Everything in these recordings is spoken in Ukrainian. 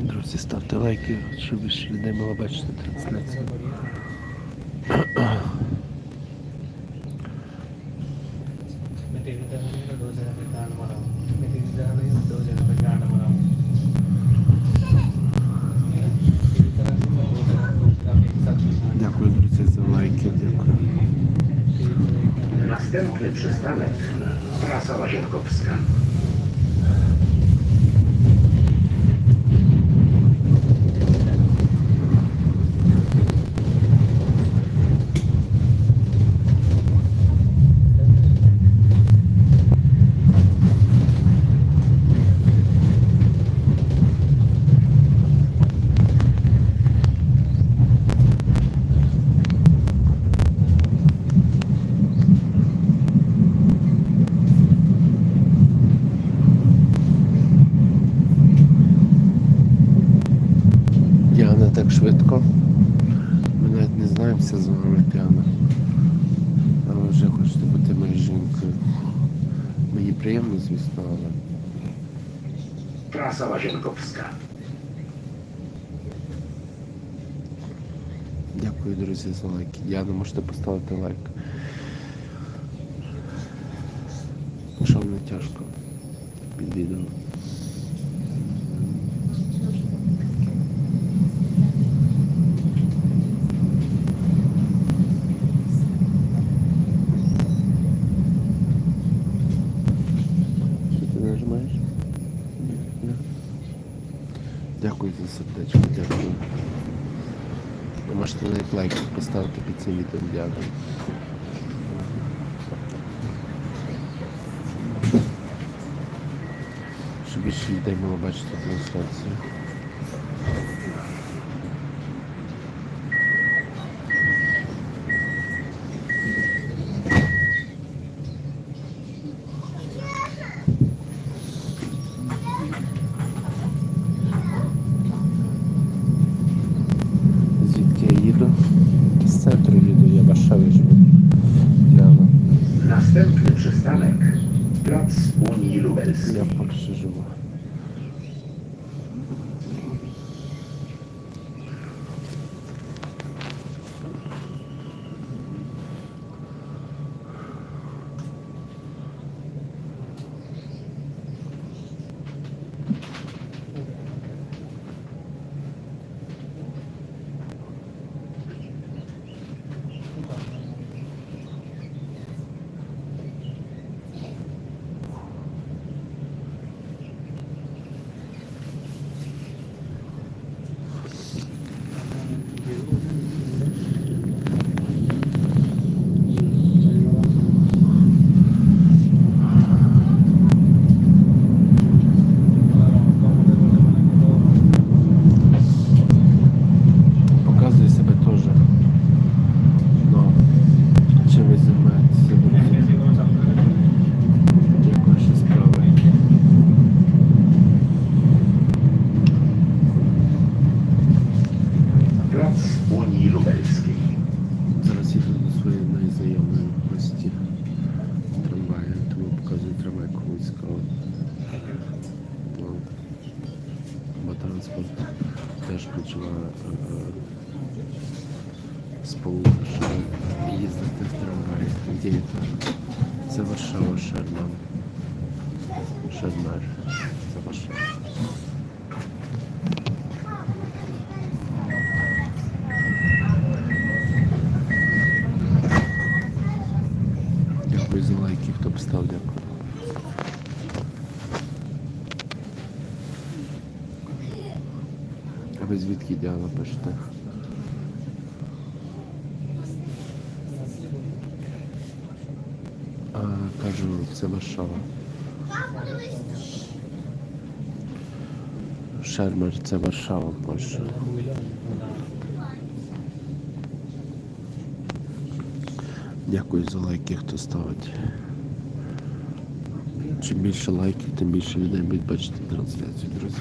Друзі, ставте лайки, щоб більше людей могло бачити трансляцію. Дякую, Następny przystanek Trasa Łazienkowska. Trasa Łazienkowska. дякую, друзі, за лайки. не можете поставити лайк. Що не тяжко під відео. Що ти нажимаєш? Ні. Дякую за сердечко, дякую. Можете лайк поставити під цим відео, дякую. Щоб більше людей було бачити трансляцію. Następny przystanek Plac Unii Lubelskiej. Варшава. Дякую за лайки, хто поставив, дякую. А ви звідки Діана пишете? Кажу, це Варшава. Шермер, це Варшава, Польща. Дякую за лайки, хто ставить. Чим більше лайків, тим більше людей будуть бачити трансляцію, друзі.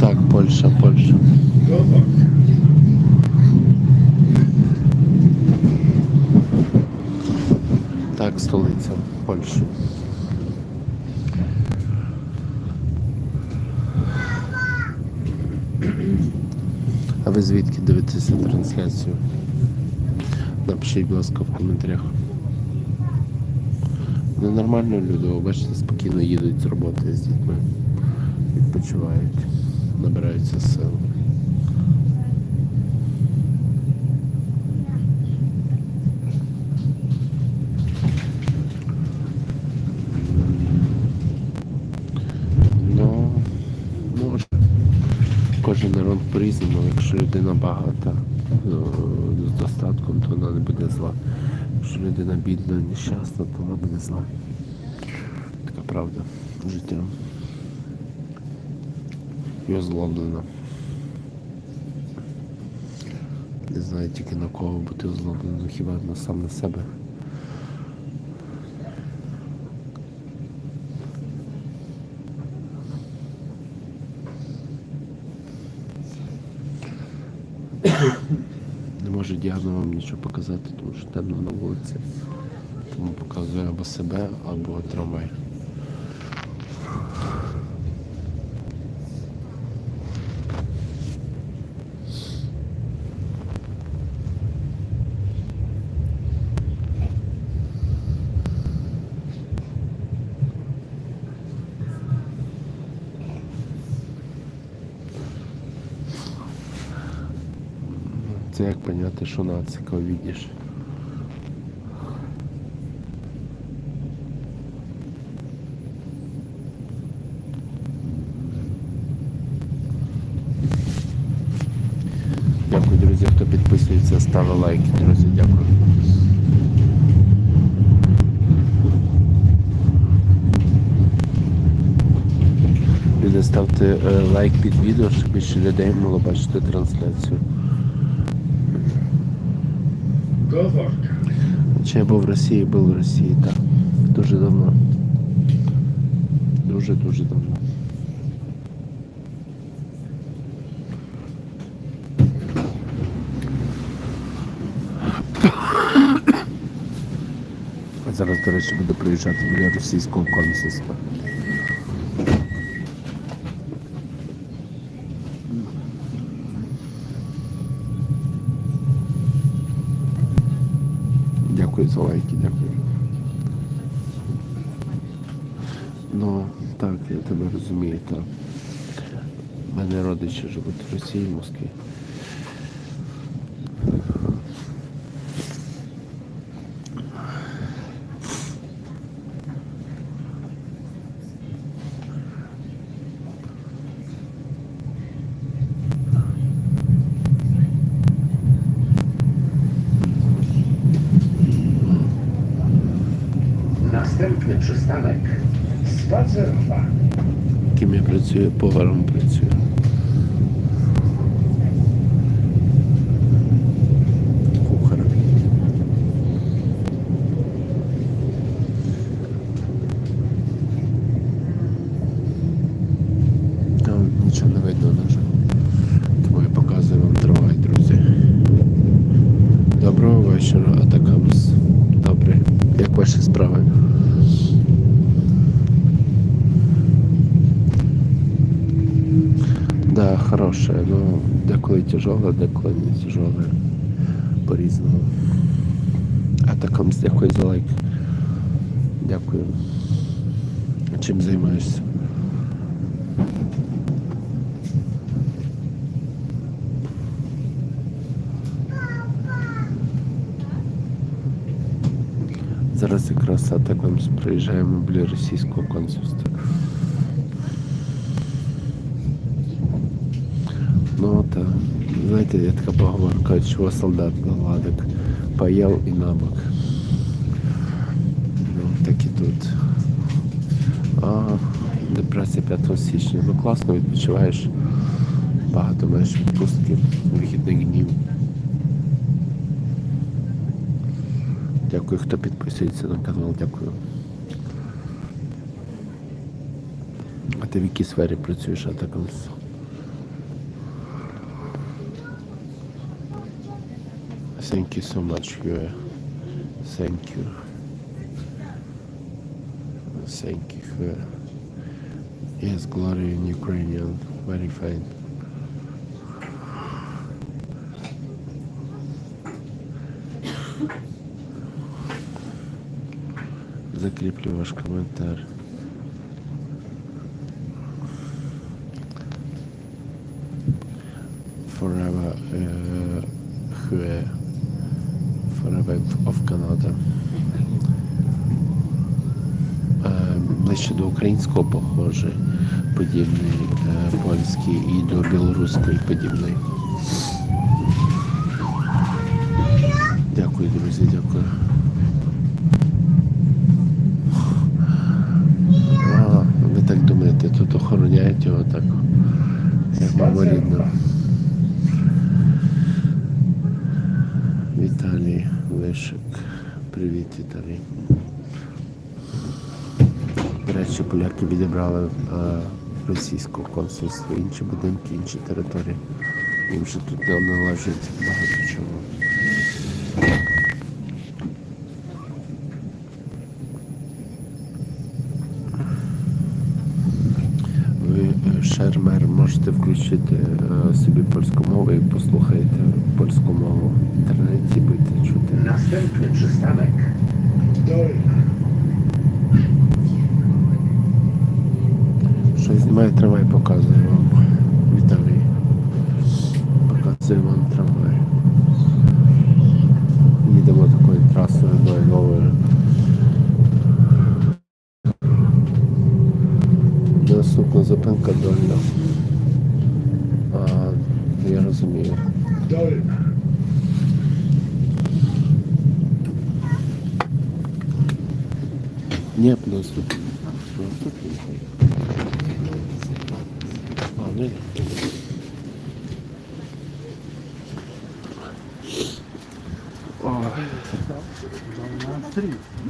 Так, Польща, Польща. Так, столиця А ви звідки дивитеся трансляцію? Напишіть, будь ласка, в коментарях. Ну, нормально люди, бачите, спокійно їдуть з роботи з дітьми. Відпочивають, набираються сил. Ну, може. Народ по-різному, якщо людина багата е, з достатком, то вона не буде зла. Якщо людина бідна, нещасна, то вона буде зла. Така правда життя. І озлоблена. Не знаю тільки на кого бути озлобленим, хіба на сам на себе. Не вам нічого показати, тому що темно на вулиці. Тому показую або себе, або трамвай. Це нацика видиш. Дякую, друзі, хто підписується, ставить лайки, друзі, дякую. Ставте е, лайк під відео, щоб більше людей могло бачити трансляцію. Govorka. Чи я був в Росії, був в Росії, так. Дуже давно. Дуже-дуже давно. Зараз, до речі, буду приїжджати біля російського консульства. Дякую за лайки, дякую. Ну, так, я тебе розумію, так. У мене родичі живуть в Росії, в Москві. Працюю, поваром працюю. Кухарем. Там нічого не видно, на жаль. Тому я показую. Тяжеле, деколи не. По-різному. А таком дякую за лайк. Дякую. Чим займаєшся? Зараз якраз атаком приїжджаємо біля російського консульства. Ну та знаєте, є така поговорка, чого солдат гладик поїв і набок. Ну, так і тут. А, депресія 5 січня. Ну класно відпочиваєш. Багато маєш відпустки, вихідних днів. Дякую, хто підписується на канал, дякую. А ти в якій сфері працюєш атаком? Thank you so much, Hue. Thank you. Thank you, Hue. Yes, glory in Ukrainian. Very fine. Закріплю ваш коментар. До похожий, подібний, е, польський і до білоруської подібний. Дякую, друзі, дякую. Ви так думаєте, тут охороняють його так, як мама рідна. Віталій Лишик. Привіт, Віталій. До речі, поляки відібрали е, російського консульства, інші будинки, інші території. Їм ще тут не належить багато чого. Ви е, шермер можете включити е, собі польську мову і послухаєте польську мову в інтернеті, будете чути. Następny przystanek трамвай, показує вам. Віталій. Показує вам трамвай. Їдемо такою трасою до Львова. Наступна зупинка Дольна. А, я розумію. Ні. Наступна. А, ні.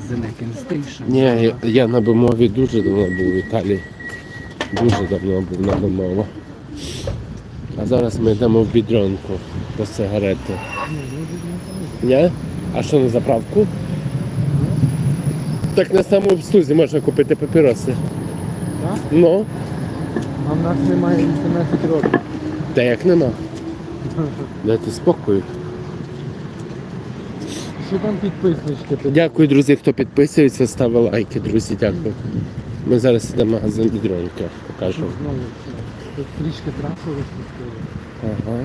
The Lincoln Station. Ні, я, я на Бимові дуже давно був в Італії. Дуже давно був на Бимово. А зараз ми йдемо в бідронку по сигарети. Ні? А що на заправку? Так на самообслузі можна купити папіроси. Так? Ну, А в нас немає 18 років. та як нема. Дайте спокою. Що там підписнички? Дякую, друзі, хто підписується, ставить лайки, друзі, дякую. Ми зараз йдемо в магазин бідронки, покажу. Знову тут трішки трасу розпустили. Ага.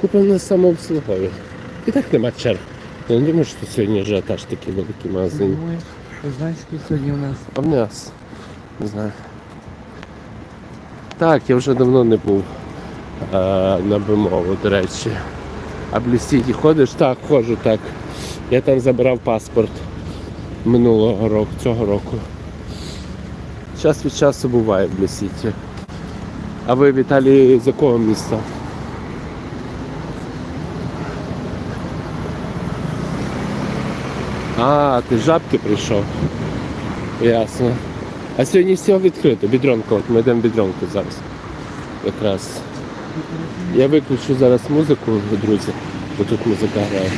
Купимо на самообслугові. І так нема черг. Я не думаю, що сьогодні ажіотаж такий великий магазин. Думаєш, ти знаєш, скільки сьогодні у нас А в нас? Не знаю. Так, я вже давно не був на Бимову, до речі. А в Блюсіті ходиш? Так, ходжу так. Я там забирав паспорт минулого року, цього року. Час від часу буває в Блюсіті. А ви в Італії з якого міста? А, ти жабки прийшов. Ясно. А сьогодні все відкрито, бідронка, от ми йдемо бідронку зараз. Якраз. Я виключу зараз музику, друзі, бо тут музика грає.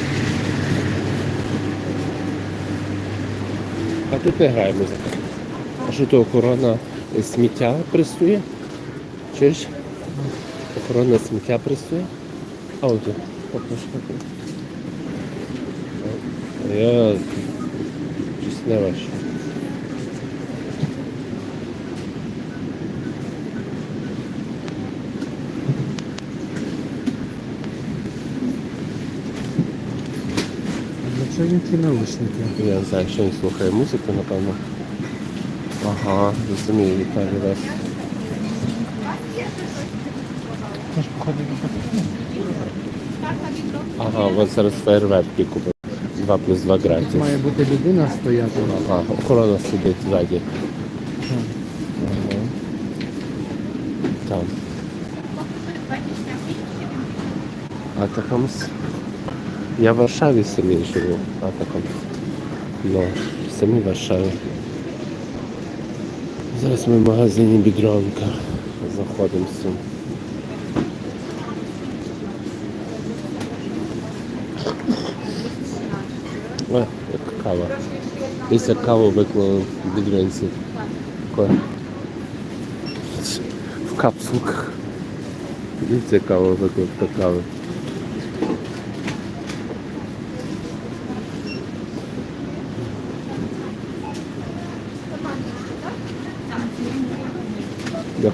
А тут не грає музика. А що то охорона сміття пресує. Чуєш? Охорона сміття пресує. А от тут. Я щось не ваше. Їм наушники? Я не знаю, що він слухає музику, напевно. Ага, розумію, вітаю вас. Ага, от зараз фейерверки купив. 2 плюс 2 градусів. Має бути людина стояти. Ага, охорона сидить ззаді. Ага. Там. Атакамс. Я в Варшаві самі живу. Атакамс. Ну, в самій Варшаві. Зараз ми в магазині Бідронка. Заходимося. О, як кава. Після каву виклали в Бідрянці. Таке. В капсулках. Дивіться, каву виклав до кави.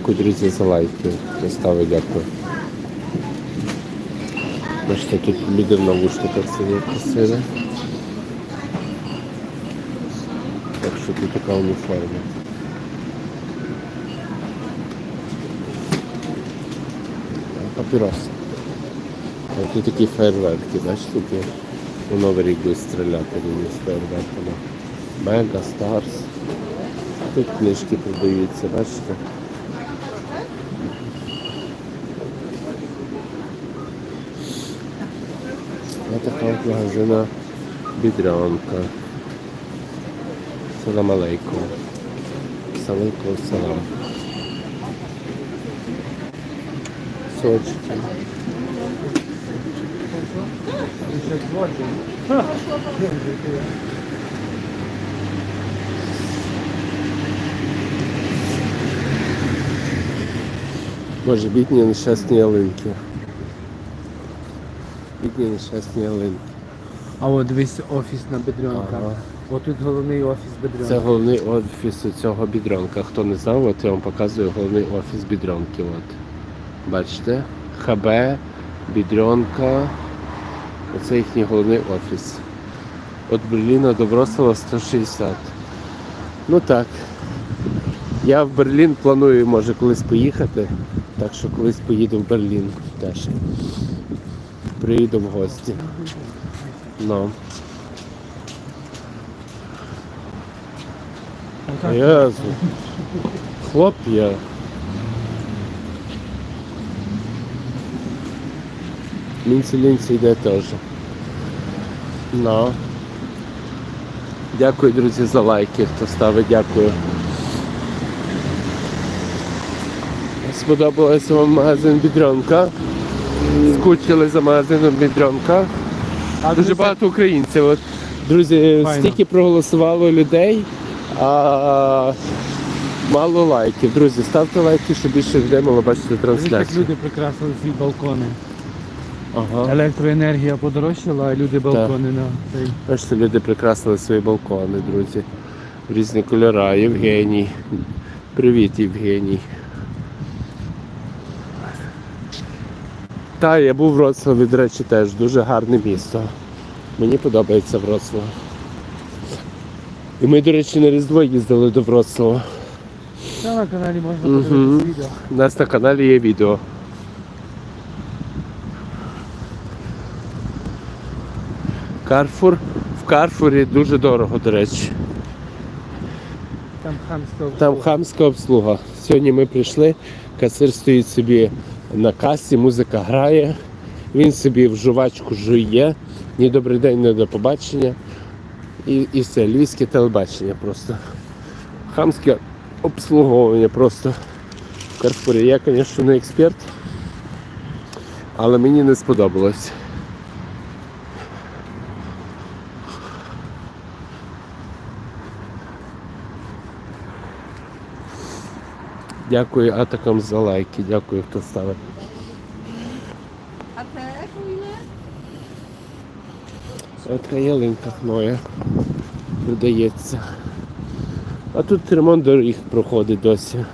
Дякую, друзі, за лайки. Хто ставить, дякую. Бачите, тут люди в навушниках сидять красиві. Так що тут така уніформа. Папірос. А тут такі фейерверки, бачите, тут. У Новий рік будуть стріляти з фейерверками. Мега, Старс. Тут книжки продаються, бачите. Така от магазина Бідрянка. Салам алейкум. Салам. Сочки. Боже, бідні нещасні ялинки. Бідні нещасні ялинки. А от дивись офіс на Бедренка. Ага. От тут головний офіс Бедренка. Це головний офіс у цього бідронка. Хто не знав, от я вам показую головний офіс бідронки. От. Бачите? ХБ, бідронка. Оце їхній головний офіс. От Берліна до Вроцлава 160. Ну так. Я в Берлін планую, може, колись поїхати. Так що колись поїду в Берлін теж. Приїду в гості. Ну. Отак. Єзу. Хлоп я. Мінці-лінці йде теж. Ну. Дякую, друзі, за лайки, хто ставить, дякую. Сподобалося вам магазин Бідрянка. Скучили за магазином Бідрянка. Дуже багато українців. От, друзі, Файно. стільки проголосувало людей, а мало лайків. Друзі, ставте лайки, щоб більше людей могло бачити дивись, як люди прикрасили свої балкони. Ага. Електроенергія подорожчала, а люди балкони на цей. Бачите, люди прикрасили свої балкони, друзі. Різні кольора. Євгеній. Привіт, Євгеній. Та, я був в Вроцлаві, до речі, теж дуже гарне місто. Мені подобається Вроцлав. І ми, до речі, на Різдво їздили до Вроцлава. Та на каналі можна подивитися відео. У нас на каналі є відео. Карфур. В Карфурі дуже дорого, до речі. Там хамська Там хамська обслуга. Сьогодні ми прийшли, касир стоїть собі на касі, музика грає, він собі в жувачку жує. Ні добрий день, ні до побачення. І, і все, львівське телебачення просто. Хамське обслуговування просто в Карфурі. Я, звісно, не експерт, але мені не сподобалось. Дякую атакам за лайки. Дякую, хто ставить. А ile? Ось така ялинка моя продається. А тут ремонт доріг проходить досі.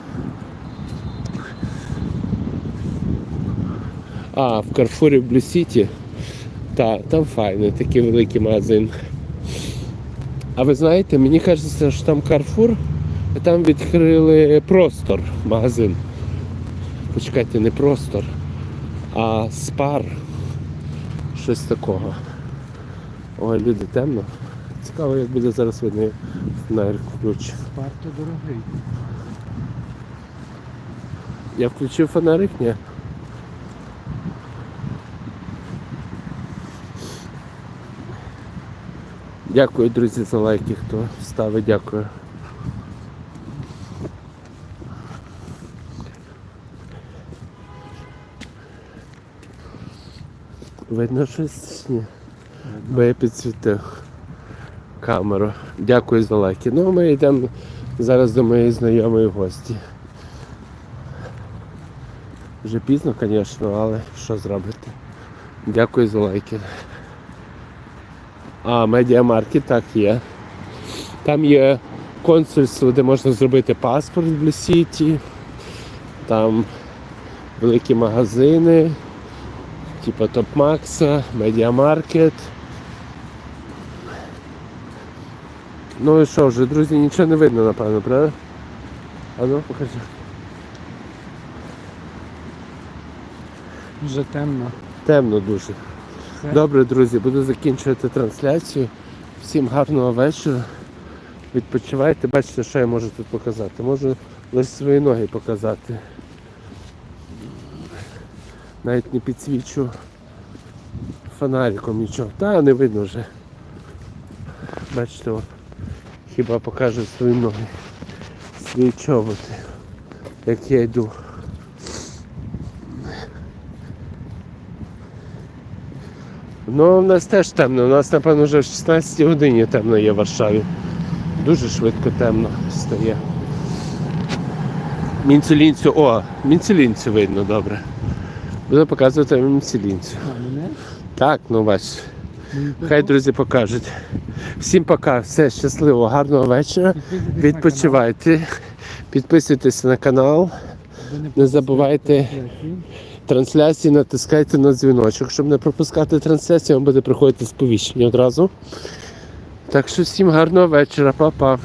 А, в Карфурі в Блю-Сіті. Та, там файний, такий великий магазин. А ви знаєте, мені кажеться, що там Карфур, там відкрили простор магазин. Почекайте, не простор, а спар. Щось такого. Ой, люди темно. Цікаво, як буде зараз видно, фонарик включу. Варто дорогий. Я включив фонарик, ні? Дякую, друзі, за лайки, хто ставить, дякую. Видно щось? Ні. Я підсвітив камеру. Дякую за лайки. Ну, ми йдемо зараз до моєї знайомої гості. Вже пізно, звісно, але що зробити? Дякую за лайки. А, медіамаркет так є. Там є консульство, де можна зробити паспорт в Блю-Сіті. Там великі магазини, типу Топмакса, Медіамаркет. Ну і що вже, друзі, нічого не видно, напевно, правда? А ну покажи. Вже темно. Темно дуже. Все. Добре, друзі, буду закінчувати трансляцію. Всім гарного вечора. Відпочивайте, бачите, що я можу тут показати. Можу лише свої ноги показати. Навіть не підсвічу фонариком нічого. Та не видно вже. Бачите, хіба покажу свої ноги, свої чоботи, як я йду. Ну, у нас теж темно. У нас, напевно, вже в 16 годині темно є в Варшаві. Дуже швидко темно стає. Мінцелінцю, о, мінцелінцю видно добре. Буду показувати вам мінцелінцю. Так, ну бач. Хай друзі покажуть. Всім пока, все щасливо, гарного вечора. Відпочивайте, підписуйтесь на канал, не забувайте трансляції, натискайте на дзвіночок, щоб не пропускати трансляцію, вам буде приходити сповіщення одразу. Так що всім гарного вечора, па-па.